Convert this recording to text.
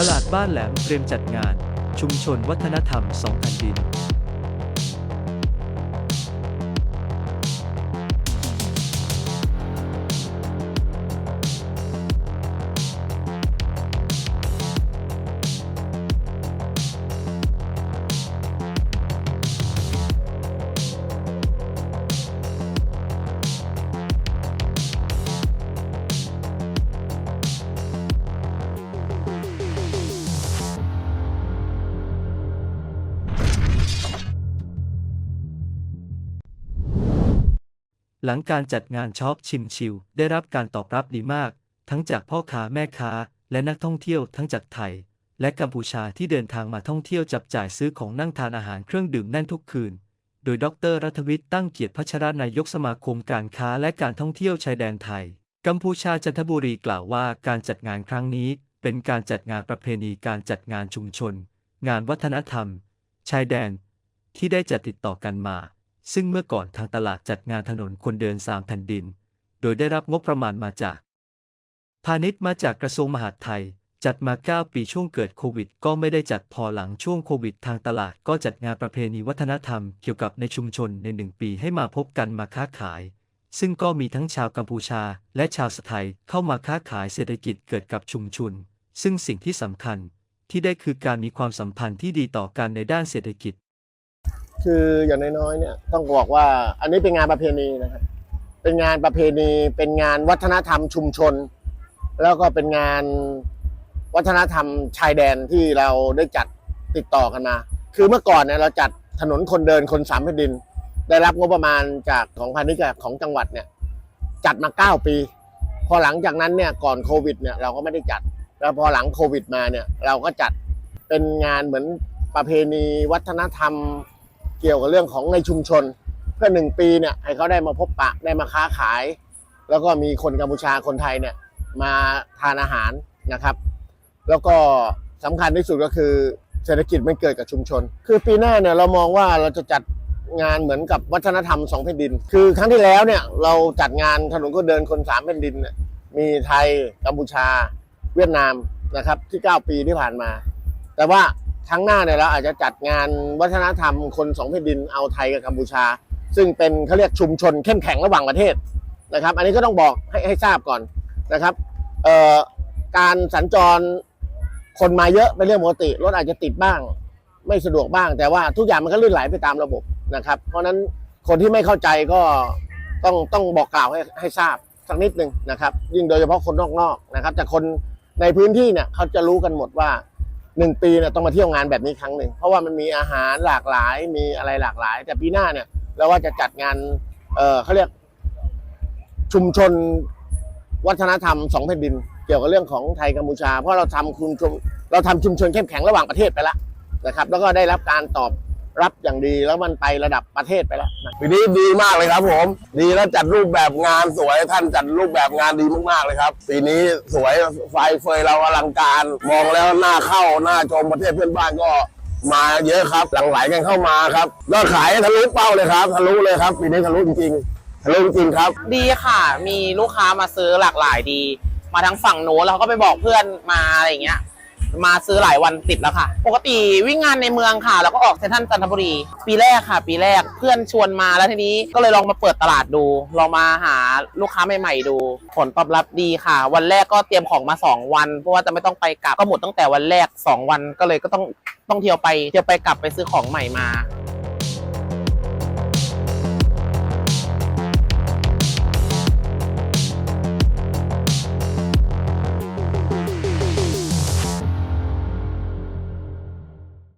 ตลาดบ้านแหลมเตรียมจัดงาน ชุมชนวัฒนธรรมสองแผ่นดิน หลังการจัดงานช็อปชิมชิลได้รับการตอบรับดีมาก ทั้งจากพ่อค้าแม่ค้า และนักท่องเที่ยวทั้งจากไทย และกัมพูชาที่เดินทางมาท่องเที่ยวจับจ่ายซื้อของนั่งทานอาหารเครื่องดื่มแน่นทุกคืน โดยดรรัฐวิทย์ตั้งเกียรติพัชรนายกสมาคมการค้าและการท่องเที่ยวชายแดนไทย กัมพูชาจันทบุรีกล่าวว่าการจัดงานครั้งนี้ เป็นการจัดงานประเพณีการจัดงานชุมชน งานวัฒนธรรม ชายแดน ที่ได้จัดติดต่อกันมา ซึ่งเมื่อก่อนทางตลาดจัดงานถนนคนเดินสามแผ่นดิน โดยได้รับงบประมาณมาจาก พาณิชย์มาจากกระทรวงมหาดไทย จัดมา 9 ปีช่วงเกิดโควิด ก็ไม่ได้จัดพอหลังช่วงโควิด ทางตลาดก็จัดงานประเพณีวัฒนธรรมเกี่ยวกับในชุมชนในหนึ่งปีให้มาพบกันมาค้าขาย ซึ่งก็มีทั้งชาวกัมพูชาและชาวสไทยเข้ามาค้าขายเศรษฐกิจเกิดกับชุมชนซึ่งสิ่งที่สำคัญที่ได้คือการมีความสัมพันธ์ที่ดีต่อกันในด้านเศรษฐกิจ คืออย่างน้อยๆเนี่ยต้องบอกว่า อันนี้เป็นงานประเพณีนะครับเป็นงานประเพณีเป็นงานวัฒนธรรมชุมชน แล้วก็เป็นงานวัฒนธรรมชายแดนที่เราได้จัดติดต่อกันมา คือเมื่อก่อนเนี่ยเราจัดถนนคนเดินคนสามแผ่นดิน ได้รับงบประมาณจากของพาณิชย์กับของจังหวัดเนี่ยจัดมา 9 ปี พอหลังจากนั้นเนี่ยก่อนโควิดเนี่ยเราก็ไม่ได้จัด แล้วพอหลังโควิดมาเนี่ยเราก็จัดเป็นงานเหมือนประเพณีวัฒนธรรม เกี่ยวกับเรื่องของในชุมชน เพื่อหนึ่งปีเนี่ยให้เขาได้มาพบปะได้มาค้าขาย แล้วก็มีคนกัมพูชาคนไทยเนี่ยมาทานอาหารนะครับ แล้วก็สำคัญที่สุดก็คือเศรษฐกิจมันเกิดกับชุมชน คือปีหน้าเนี่ยเรามองว่าเราจะจัดงานเหมือนกับวัฒนธรรมสองแผ่นดิน คือครั้งที่แล้วเนี่ยเราจัดงานถนนคนเดินคนสามแผ่นดินนมีไทยกัมพูชา เวียดนามนะครับที่ 9 ปีที่ผ่านมา แต่ว่า ครั้งหน้าเนี่ยเราอาจจะจัดงานวัฒนธรรมคนสองแผ่นดินเอาไทยกับกัมพูชา ซึ่งเป็นเขาเรียกชุมชนเข้มแข็งระหว่างประเทศนะครับ อันนี้ก็ต้องบอกให้ให้ทราบก่อนนะครับการสัญจรคนมาเยอะเป็นเรื่องปกติรถอาจจะติดบ้าง ไม่สะดวกบ้าง แต่ว่าทุกอย่างมันก็ลื่นไหลไปตามระบบนะครับ เพราะฉะนั้นคนที่ไม่เข้าใจก็ต้องต้องบอกกล่าวให้ให้ทราบสักนิดหนึ่งนะครับ ยิ่งโดยเฉพาะคนนอกๆนะครับ แต่คนในพื้นที่เนี่ยเขาจะรู้กันหมดว่า หนึ่งปีเนี่ยต้องมาเที่ยวงานแบบนี้ครั้งหนึ่งเพราะว่ามันมีอาหารหลากหลายมีอะไรหลากหลาย แต่ปีหน้าเนี่ยเราว่าจะจัดงาน เออเขาเรียก ชุมชนวัฒนธรรมสองแผ่นดิน เกี่ยวกับเรื่องของไทยกัมพูชา เพราะเราทำคุณชนเราทำชุมชนเข้มแข็งระหว่างประเทศไปแล้วนะครับ แล้วก็ได้รับการตอบ รับอย่างดีแล้วมันไประดับประเทศไปแล้วนะปีนี้ดีมากเลยครับ ผม ดีแล้วจัดรูปแบบงานสวยท่านจัดรูปแบบงานดีมากๆเลยครับปีนี้สวยไฟเฟยเราอลังการ มองแล้วหน้าเข้าหน้าชมประเทศเพื่อนบ้านก็มาเยอะครับ หลั่งไหลกันเข้ามาครับยอดขายทะลุเป้าเลยครับทะลุเลยครับปีนี้ทะลุจริงๆทะลุจริงๆครับ ดีค่ะ มีลูกค้ามาซื้อหลากหลายดี มาทางฝั่งโน้นแล้วเขาก็ไปบอกเพื่อนมาอะไรอย่างเงี้ย มาซื้อหลายวันติดแล้วค่ะ ปกติวิ่งงานในเมืองค่ะ แล้วก็ออกเซนทรัลจันทบุรี ปีแรกค่ะ ปีแรกเพื่อนชวนมาแล้วทีนี้ก็เลยลองมาเปิดตลาดดู ลองมาหาลูกค้าใหม่ๆดู ผลตอบรับดีค่ะ วันแรกก็เตรียมของมา 2 วัน เพราะว่าจะไม่ต้องไปกลับก็หมดตั้งแต่วันแรก 2 วันก็เลยก็ต้องต้องเที่ยวไปเที่ยวไปกลับไปซื้อของใหม่มา